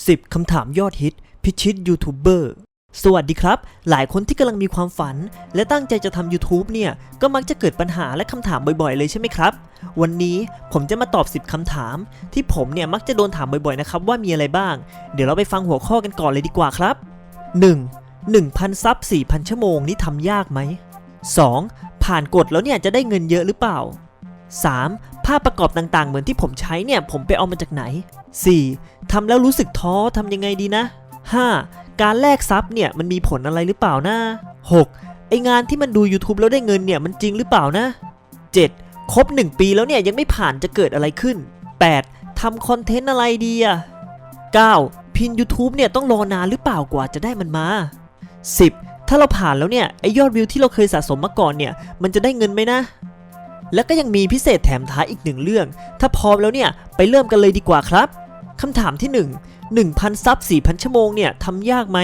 10 คำถามยอดฮิต พิชิตยูทูบเบอร์สวัสดีครับ หลายคนที่กำลังมีความฝัน และตั้งใจจะทำ YouTube เนี่ย ก็มักจะเกิดปัญหาและคำถามบ่อยๆ เลยใช่ไหมครับ วันนี้ผมจะมาตอบ 10 คำถาม ที่ผมเนี่ยมักจะโดนถามบ่อยๆ นะครับ ว่ามีอะไรบ้าง เดี๋ยวเราไปฟังหัวข้อกันก่อนเลยดีกว่าครับ 1. 1,000ซับ4,000 ชั่วโมงนี่ทำยากไหม 2. ผ่านกฎแล้วเนี่ยจะได้เงินเยอะหรือเปล่า 3. ภาพประกอบต่างๆ เหมือนที่ผมใช้เนี่ย ผมไปเอามาจากไหน 4. ทำแล้วรู้สึกท้อทำยังไงดีนะ 5. การแลกซับเนี่ยมันมีผลอะไรหรือเปล่านะ 6. ไองานที่มันดู YouTube แล้วได้เงินเนี่ยมันจริงหรือเปล่านะ 7. ครบ 1 ปีแล้วเนี่ยยังไม่ผ่านจะเกิดอะไรขึ้น 8. ทำคอนเทนต์อะไรดีอะ 9. พิน YouTube เนี่ยต้องรอนานหรือเปล่ากว่าจะได้มันมา 10. ถ้าเราผ่านแล้วเนี่ยไอยอดวิวที่เราเคยสะสมมาก่อนเนี่ยมันจะได้เงินไหมนะแล้วก็ยังมีพิเศษแถมท้ายอีกหนึ่งเรื่อง ถ้าพร้อมแล้วเนี่ย ไปเริ่มกันเลยดีกว่าครับ คำถามที่ 1 1,000ซับ4,000 ชั่วโมงเนี่ยทำยากไหม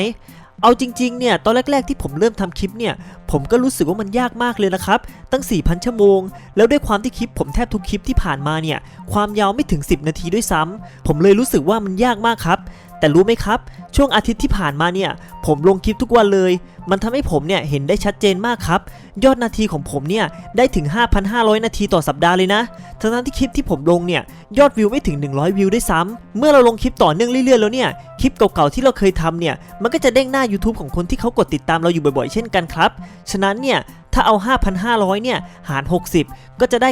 เอาจริงๆเนี่ยตอนแรก ๆ ที่ผมเริ่มทำคลิปเนี่ย ผมก็รู้สึกว่ามันยากมากเลยนะครับ ตั้ง 4,000 ชั่วโมง แล้วด้วยความที่คลิปผมแทบทุกคลิปที่ผ่านมาเนี่ย ความยาวไม่ถึง 10 นาทีด้วยซ้ำผมเลยรู้สึกว่ามันยากมากครับ แต่รู้ไหมครับ ช่วงอาทิตย์ที่ผ่านมาเนี่ย ผมลงคลิปทุกวันเลย มันทำให้ผมเนี่ยเห็นได้ชัดเจนมากครับ ยอดนาทีของผมเนี่ยได้ถึง 5,500 นาทีต่อสัปดาห์เลยนะ ทั้งที่คลิปที่ผมลงเนี่ยยอดวิวไม่ถึง 100 วิวด้วยซ้ำเมื่อเราลงคลิปต่อเนื่องเรื่อยๆแล้วเนี่ยคลิปเก่าๆที่เราเคยทำเนี่ยมันก็จะเด้งหน้า YouTube ของคนที่เขากดติดตามเราอยู่บ่อยๆ เช่นกันครับ ฉะนั้นเนี่ยถ้าเอา 5,500 เนี่ย หาร 60 ก็จะได้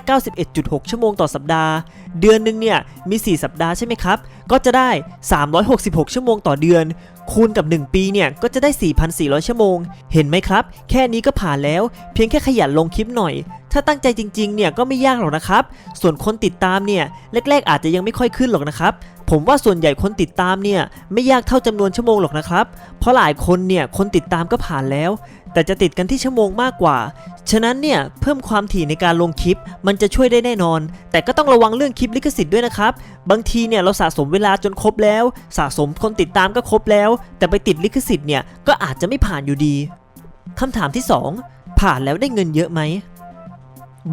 91.6 ชั่วโมงต่อสัปดาห์ เดือนหนึ่งเนี่ย มี 4 สัปดาห์ใช่ไหมครับ ก็จะได้ 366 ชั่วโมงต่อเดือน คูณกับ 1 ปี เนี่ย ก็จะได้ 4,400 ชั่วโมง เห็นไหมครับ แค่นี้ก็ผ่านแล้ว เพียงแค่ขยันลงคลิปหน่อย ถ้าตั้งใจจริง ๆ เนี่ย ก็ไม่ยากหรอกนะครับ ส่วนคนติดตามเนี่ย แรก ๆ อาจจะยังไม่ค่อยขึ้นหรอกนะครับ ผมว่าส่วนใหญ่คนติดตามเนี่ย ไม่ยากเท่าจำนวนชั่วโมงหรอกนะครับ เพราะหลายคนเนี่ย คนติดตามก็ผ่านแล้ว แต่จะติดกันที่ชั่วโมงมากกว่า ฉะนั้นเนี่ยเพิ่มความถี่ในการลงคลิป มันจะช่วยได้แน่นอน แต่ก็ต้องระวังเรื่องคลิปลิขสิทธิ์ด้วยนะครับ บางทีเนี่ยเราสะสมเวลาจนครบแล้ว สะสมคนติดตามก็ครบแล้ว แต่ไปติดลิขสิทธิ์เนี่ยก็อาจจะไม่ผ่านอยู่ดีคำถามที่ 2 ผ่านแล้วได้เงินเยอะไหม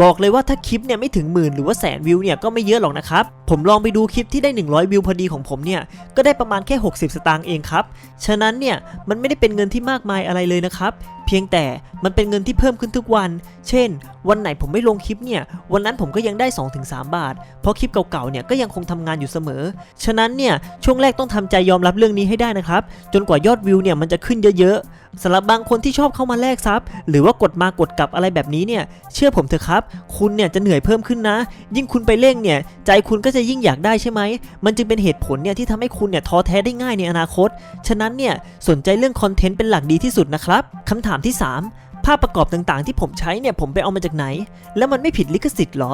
บอกเลยว่าถ้าคลิปเนี่ยไม่ถึงหมื่นหรือว่าแสนวิวเนี่ยก็ไม่เยอะหรอกนะครับผมลองไปดูคลิปที่ได้ 100 วิวพอดีของผมเนี่ย ก็ได้ประมาณแค่ 60 สตางค์เองครับ ฉะนั้นเนี่ย มันไม่ได้เป็นเงินที่มากมายอะไรเลยนะครับ เพียงแต่มันเป็นเงินที่เพิ่มขึ้นทุกวัน เช่น วันไหนผมไม่ลงคลิปเนี่ย วันนั้นผมก็ยังได้ 2-3 บาท เพราะคลิปเก่าๆ เนี่ยก็ยังคงทำงานอยู่เสมอ ฉะนั้นเนี่ย ช่วงแรกต้องทำใจยอมรับเรื่องนี้ให้ได้นะครับ จนกว่ายอดวิวเนี่ยมันจะขึ้นเยอะๆสำหรับบางคนที่ชอบเข้ามาแลกซับหรือว่ากดมากดกลับอะไรแบบนี้เนี่ย เชื่อผมเถอะครับ คุณเนี่ยจะเหนื่อยเพิ่มขึ้นนะ ยิ่งคุณไปเร่งเนี่ย ใจคุณก็จะยิ่งอยากได้ใช่ไหม มันจึงเป็นเหตุผลเนี่ยที่ทำให้คุณเนี่ยท้อแท้ได้ง่ายในอนาคต ฉะนั้นเนี่ยสนใจเรื่องคอนเทนต์เป็นหลักดีที่สุดนะครับคำถามที่ 3 ภาพประกอบต่างๆ ที่ผมใช้เนี่ยผมไปเอามาจากไหน แล้วมันไม่ผิดลิขสิทธิ์เหรอ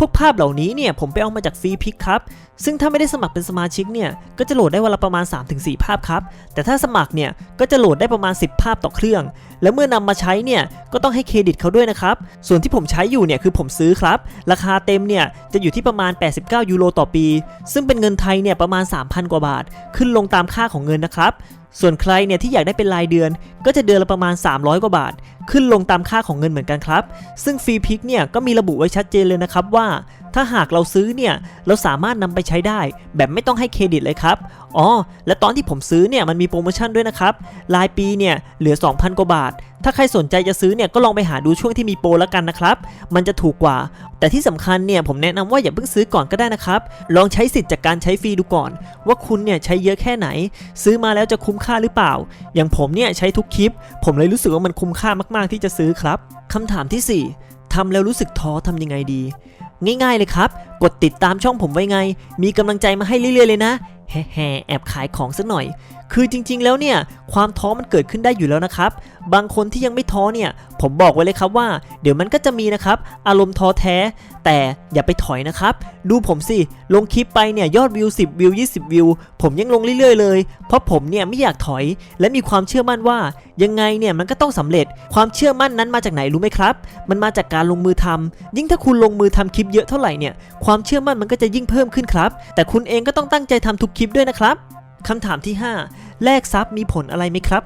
พวกภาพเหล่านี้เนี่ยผมไปเอามาจากฟรีพิกครับ ซึ่งถ้าไม่ได้สมัครเป็นสมาชิกเนี่ยก็จะโหลดได้วันละประมาณ 3-4 ภาพครับ แต่ถ้าสมัครเนี่ยก็จะโหลดได้ประมาณ 10 ภาพต่อเครื่อง แล้วเมื่อนำมาใช้เนี่ยก็ต้องให้เครดิตเขาด้วยนะครับ ส่วนที่ผมใช้อยู่เนี่ยคือผมซื้อครับ ราคาเต็มเนี่ยจะอยู่ที่ประมาณ 89 ยูโรต่อปี ซึ่งเป็นเงินไทยเนี่ยประมาณ 3,000 กว่าบาท ขึ้นลงตามค่าของเงินนะครับส่วนใครเนี่ยที่อยากได้เป็นรายเดือนก็จะเดือนละประมาณ 300 กว่าบาท ขึ้นลงตามค่าของเงินเหมือนกันครับ ซึ่งฟรีพิกเนี่ยก็มีระบุไว้ชัดเจนเลยนะครับว่า ถ้าหากเราซื้อเนี่ยเราสามารถนำไปใช้ได้ แบบไม่ต้องให้เครดิตเลยครับ อ๋อ และตอนที่ผมซื้อเนี่ยมันมีโปรโมชั่นด้วยนะครับรายปีเนี่ยเหลือ 2,000 กว่าบาท ถ้าใครสนใจจะซื้อเนี่ยก็ลองไปหาดูช่วงที่มีโปรแล้วกันนะครับ มันจะถูกกว่า แต่ที่สำคัญเนี่ยผมแนะนำว่าอย่าเพิ่งซื้อก่อนก็ได้นะครับ ลองใช้สิทธิ์จากการใช้ฟรีดูก่อน ว่าคุณเนี่ยใช้เยอะแค่ไหน ซื้อมาแล้วจะคุ้มค่าหรือเปล่า อย่างผมเนี่ยใช้ทุกคลิป ผมเลยรู้สึกว่ามันคุ้มค่ามากๆที่จะซื้อครับคำถามทีสี่4ทำแล้วรู้สึกท้อทำยังไงดี ง่ายๆเลยครับ กดติดตามช่องผมไว้ไง มีกำลังใจมาให้เรื่อยๆเลยนะแฮ่ๆแอบขายของสักหน่อย คือจริงๆ แล้วเนี่ยความท้อมันเกิดขึ้นได้อยู่แล้วนะครับ บางคนที่ยังไม่ท้อเนี่ยผมบอกไว้เลยครับว่า เดี๋ยวมันก็จะมีนะครับ อารมณ์ท้อแท้ แต่อย่าไปถอยนะครับ ดูผมสิ ลงคลิปไปเนี่ยยอดวิว 10 วิว 20 วิว ผมยังลงเรื่อยๆเลย เพราะผมเนี่ยไม่อยากถอย และมีความเชื่อมั่นว่า ยังไงเนี่ยมันก็ต้องสำเร็จ ความเชื่อมั่นนั้นมาจากไหนรู้ไหมครับ มันมาจากการลงมือทำยิ่งถ้าคุณลงมือทำคลิปเยอะเท่าไหร่เนี่ยความเชื่อมั่นมันก็จะยิ่งเพิ่มขึ้นครับ แต่คุณเองก็ต้องตั้งใจทำทุกคลิปด้วยนะครับ คำถามที่ 5 แลกซับมีผลอะไรไหมครับ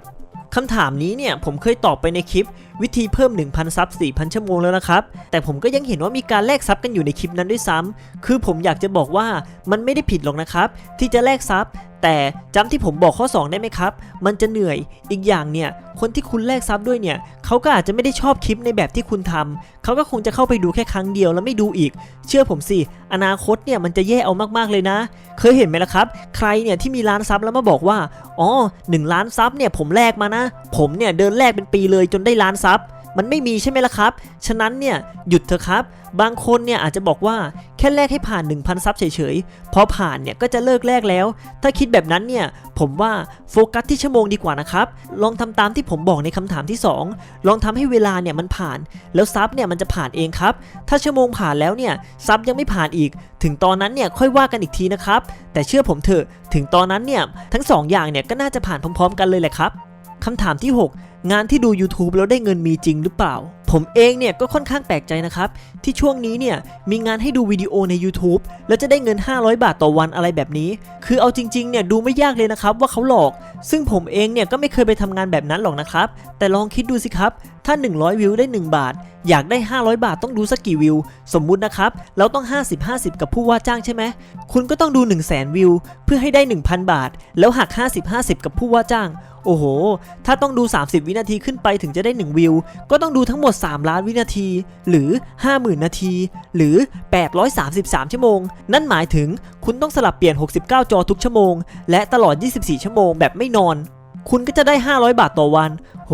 คำถามนี้เนี่ยผมเคยตอบไปในคลิป วิธีเพิ่ม 1,000 ซับ 4,000 ชั่วโมงแล้วนะครับ แต่ผมก็ยังเห็นว่ามีการแลกซับกันอยู่ในคลิปนั้นด้วยซ้ำคือผมอยากจะบอกว่ามันไม่ได้ผิดหรอกนะครับ ที่จะแลกซับ แต่จำที่ผมบอกข้อ 2 ได้ไหมครับ มันจะเหนื่อยอีกอย่างเนี่ย คนที่คุณแลกซับด้วยเนี่ยเขาก็อาจจะไม่ได้ชอบคลิปในแบบที่คุณทำเขาก็คงจะเข้าไปดูแค่ครั้งเดียวแล้วไม่ดูอีก เชื่อผมสิ อนาคตเนี่ยมันจะแย่เอามากๆเลยนะ เคยเห็นไหมล่ะครับ ใครเนี่ยที่มีล้านซับแล้วมาบอกว่า อ๋อหนึ่งล้านซับเนี่ยผมแลกมานะ ผมเนี่ยเดินแลกเป็นปีเลยจนได้ล้านซับ มันไม่มีใช่ไหมล่ะครับ ฉะนั้นเนี่ยหยุดเถอะครับ บางคนเนี่ยอาจจะบอกว่าแค่แลกให้ผ่าน 1,000 ซับเฉยๆ พอผ่านเนี่ยก็จะเลิกแลกแล้ว ถ้าคิดแบบนั้นเนี่ยผมว่าโฟกัสที่ชั่วโมงดีกว่านะครับ ลองทำตามที่ผมบอกในคำถามที่ 2 ลองทำให้เวลาเนี่ยมันผ่าน แล้วซับเนี่ยมันจะผ่านเองครับ ถ้าชั่วโมงผ่านแล้วเนี่ยซับยังไม่ผ่านอีก ถึงตอนนั้นเนี่ยค่อยว่ากันอีกทีนะครับ แต่เชื่อผมเถอะ ถึงตอนนั้นเนี่ยทั้งสองอย่างเนี่ยก็น่าจะผ่านพร้อม ๆ กันเลยแหละครับ คำถามที่ 6 งานที่ดู YouTube แล้วได้เงินมีจริงหรือเปล่า ผมเองเนี่ยก็ค่อนข้างแปลกใจนะครับ ที่ช่วงนี้เนี่ยมีงานให้ดูวิดีโอใน YouTube แล้วจะได้เงิน 500 บาทต่อวันอะไรแบบนี้ คือเอาจริงๆเนี่ยดูไม่ยากเลยนะครับว่าเขาหลอก ซึ่งผมเองเนี่ยก็ไม่เคยไปทำงานแบบนั้นหรอกนะครับ แต่ลองคิดดูสิครับ ถ้า 100 วิวได้ 1 บาท อยากได้ 500 บาทต้องดูสักกี่วิว สมมุตินะครับเราต้อง 50-50 กับผู้ว่าจ้างใช่ไหมคุณก็ต้องดู 1 0 0 0 0แสนวิว เพื่อให้ได้ 1,000 บาท แล้วหัก 50-50 กับผู้ว่าจ้าง โอ้โห ถ้าต้องดู 30 วินาทีขึ้นไปถึงจะได้ 1 วิว ก็ต้องดูทั้งหมด 3 ล้านวินาที หรือ 50,000 นาที หรือ 833 ชั่วโมง นั่นหมายถึงคุณต้องสลับเปลี่ยน 69 จอทุกชั่วโมง และตลอด 24 ชั่วโมงแบบไม่นอน คุณก็จะได้ 500 บาทต่อวัน โห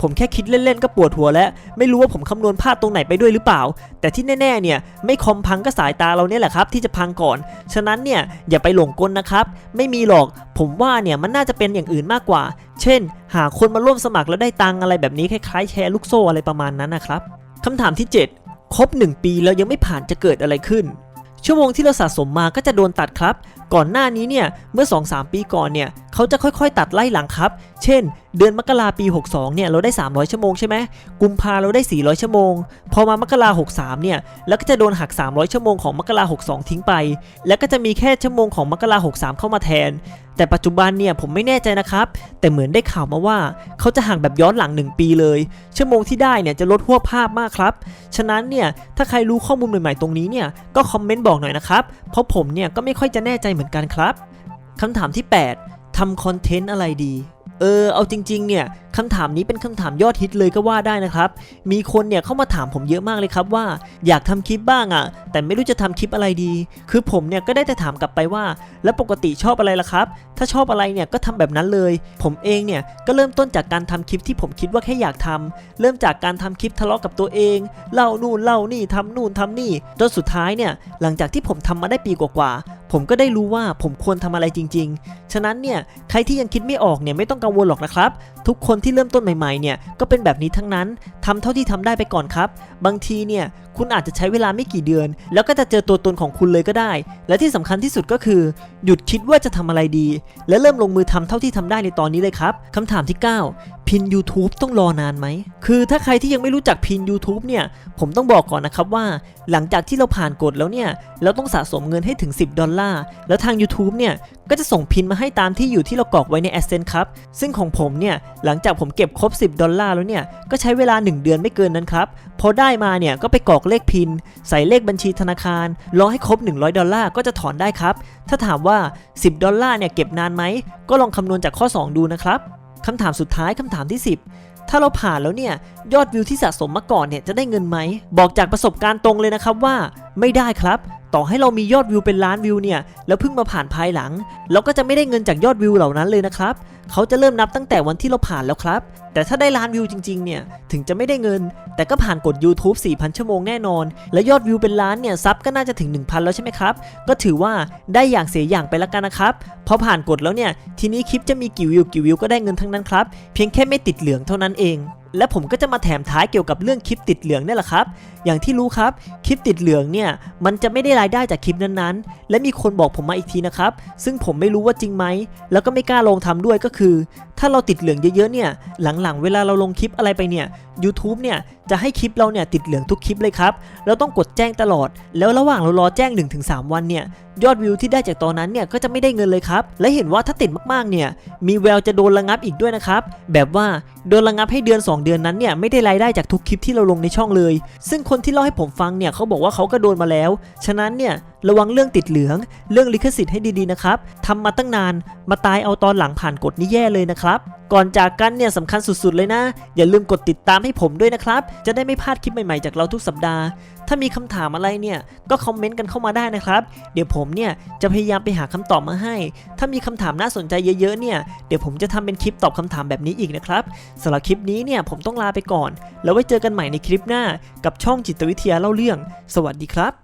ผมแค่คิดเล่นๆ ก็ปวดหัวแล้ว ไม่รู้ว่าผมคำนวณพลาดตรงไหนไปด้วยหรือเปล่า แต่ที่แน่ๆ เนี่ย ไม่คอมพังก็สายตาเราเนี่ยแหละครับ ที่จะพังก่อน ฉะนั้นเนี่ย อย่าไปหลงกลนะครับ ไม่มีหรอก ผมว่าเนี่ยมันน่าจะเป็นอย่างอื่นมากกว่า เช่น หาคนมาร่วมสมัครแล้วได้ตังอะไรแบบนี้คล้ายๆแชร์ลูกโซ่อะไรประมาณนั้นนะครับคำถามที่ 7 ครบ 1 ปีแล้วยังไม่ผ่านจะเกิดอะไรขึ้นชั่วโมงที่เราสะสมมาก็จะโดนตัดครับ ก่อนหน้านี้เนี่ย เมื่อ 2-3 ปีก่อนเนี่ย เขาจะค่อยๆ ตัดไล่หลังครับ เช่น เดือนมกราปี 62 เนี่ยเราได้ 300 ชั่วโมงใช่ไหมกุมภาเราได้ 400 ชั่วโมง พอมามกรา63 เนี่ย แล้วก็จะโดนหัก 300 ชั่วโมงของมกรา62 ทิ้งไป แล้วก็จะมีแค่ชั่วโมงของมกรา63 เข้ามาแทน แต่ปัจจุบันเนี่ยผมไม่แน่ใจนะครับ แต่เหมือนได้ข่าวมาว่าเขาจะหักแบบย้อนหลัง 1 ปีเลย ชั่วโมงที่ได้เนี่ยจะลดหัวภาพมากครับ ฉะนั้นเนี่ยถ้าใครรู้ข้อมูลใหม่ๆตรงนี้เนี่ยก็คอมเมนต์บอกหน่อยนะครับ เพราะผมเนี่ยก็ไม่ค่อยจะแน่ใจเหมือนกันครับคำถามที่ 8 ทำคอนเทนต์อะไรดี เออ เอาจริงๆ เนี่ยคำถามนี้เป็นคำถามยอดฮิตเลยก็ว่าได้นะครับ มีคนเนี่ยเข้ามาถามผมเยอะมากเลยครับว่า อยากทำคลิปบ้างอะ่ะ แต่ไม่รู้จะทำคลิปอะไรดี คือผมเนี่ยก็ได้แต่ถามกลับไปว่า แล้วปกติชอบอะไรล่ะครับ ถ้าชอบอะไรเนี่ยก็ทำแบบนั้นเลย ผมเองเนี่ยก็เริ่มต้นจากการทำคลิปที่ผมคิดว่าแค่อยากทำเริ่มจากการทำคลิปทะเลาะกับตัวเอง เล่านู่นเล่านี่ทำนู่นทำนี่จนสุดท้ายเนี่ยหลังจากที่ผมทำมาได้ปีกว่าๆผมก็ได้รู้ว่าผมควรทำอะไรจริง ๆ ฉะนั้นเนี่ยใครที่ยังคิดไม่ออกเนี่ยไม่ต้องกังวลหรอกนะครับ ทุกคนที่เริ่มต้นใหม่ๆเนี่ยก็เป็นแบบนี้ทั้งนั้นทำเท่าที่ทำได้ไปก่อนครับ บางทีเนี่ยคุณอาจจะใช้เวลาไม่กี่เดือน แล้วก็จะเจอตัวตนของคุณเลยก็ได้ และที่สำคัญที่สุดก็คือ หยุดคิดว่าจะทำอะไรดี และเริ่มลงมือทำเท่าที่ทำได้ในตอนนี้เลยครับคำถามที่ 9 พิน YouTube ต้องรอนานไหม คือถ้าใครที่ยังไม่รู้จักพิน YouTube เนี่ย ผมต้องบอกก่อนนะครับว่า หลังจากที่เราผ่านกฎแล้วเนี่ย เราต้องสะสมเงินให้ถึง 10 ดอลลาร์ แล้วทาง YouTube เนี่ย ก็จะส่งพินมาให้ตามที่อยู่ที่เรากรอกไว้ใน Adsense ครับ ซึ่งของผมเนี่ย หลังจากผมเก็บครบ 10 ดอลลาร์แล้วเนี่ย ก็ใช้เวลา 1 เดือนไม่เกินนั้นครับ พอได้มาเนี่ย ก็ไปกรอกเลขพิน ใส่เลขบัญชีธนาคาร รอให้ครบ 100 ดอลลาร์ก็จะถอนได้ครับ ถ้าถามว่า 10 ดอลลาร์เนี่ยเก็บนานไหม ก็ลองคำนวณจากข้อ 2 ดูนะครับ คำถามสุดท้ายคำถามที่ 10 ถ้าเราผ่านแล้วเนี่ยยอดวิวที่สะสมมาก่อนเนี่ยจะได้เงินไหม บอกจากประสบการณ์ตรงเลยนะครับว่าไม่ได้ครับ ต่อให้เรามียอดวิวเป็นล้านวิวเนี่ยแล้วเพิ่งมาผ่านภายหลัง เราก็จะไม่ได้เงินจากยอดวิวเหล่านั้นเลยนะครับเขาจะเริ่มนับตั้งแต่วันที่เราผ่านแล้วครับ แต่ถ้าได้ล้านวิวจริงๆเนี่ยถึงจะไม่ได้เงิน แต่ก็ผ่านกฎ YouTube 4,000 ชั่วโมงแน่นอน และยอดวิวเป็นล้านเนี่ยซับก็น่าจะถึง 1,000 แล้วใช่ไหมครับ ก็ถือว่าได้อย่างเสียอย่างไปแล้วกันนะครับพอผ่านกฎแล้วเนี่ยทีนี้คลิปจะมีกี่วิวกี่วิวก็ได้เงินทั้งนั้นครับเพียงแค่ไม่ติดเหลืองเท่านั้นเอง และผมก็จะมาแถมท้ายเกี่ยวกับเรื่องคลิปติดเหลืองนี่แหละครับ อย่างที่รู้ครับคลิปติดเหลืองเนี่ยมันจะไม่ได้รายได้จากคลิปนั้นๆ และมีคนบอกผมมาอีกทีนะครับ ซึ่งผมไม่รู้ว่าจริงไหมแล้วก็ไม่กล้าลงทำด้วยก็คือ ถ้าเราติดเหลืองเยอะๆเนี่ยหลังๆ เวลาเราลงคลิปอะไรไปเนี่ย YouTube เนี่ยจะให้คลิปเราเนี่ยติดเหลืองทุกคลิปเลยครับเราต้องกดแจ้งตลอด แล้วระหว่างเรารอแจ้ง 1-3 วันเนี่ยยอดวิวที่ได้จากตอนนั้นเนี่ยก็จะไม่ได้เงินเลยครับ และเห็นว่าถ้าติดมากๆเนี่ยมีแววจะโดนระงับอีกด้วยนะครับ แบบว่าโดนระงับให้เดือน 2 เดือนนั้นเนี่ยไม่ได้รายได้จากทุกคลิปที่เราลงในช่องเลย ซึ่งคนที่เล่าให้ผมฟังเนี่ยเขาบอกว่าเขาก็โดนมาแล้ว ฉะนั้นเนี่ยระวังเรื่องติดเหลือง เรื่องลิขสิทธิ์ให้ดีๆนะครับทำมาตั้งนาน มาตายเอาตอนหลังผ่านกฎนี่แย่เลยนะครับ ก่อนจากกันเนี่ยสำคัญสุดๆเลยนะ อย่าลืมกดติดตามให้ผมด้วยนะครับ จะได้ไม่พลาดคลิปใหม่ๆจากเราทุกสัปดาห์ ถ้ามีคำถามอะไรเนี่ยก็คอมเมนต์กันเข้ามาได้นะครับ เดี๋ยวผมเนี่ยจะพยายามไปหาคำตอบมาให้ ถ้ามีคำถามน่าสนใจเยอะๆเนี่ยเดี๋ยวผมจะทำเป็นคลิปตอบคำถามแบบนี้อีกนะครับสำหรับคลิปนี้เนี่ยผมต้องลาไปก่อน แล้วไว้เจอกันใหม่ในคลิปหน้า กับช่องจิตวิทยาเล่าเรื่อง สวัสดีครับ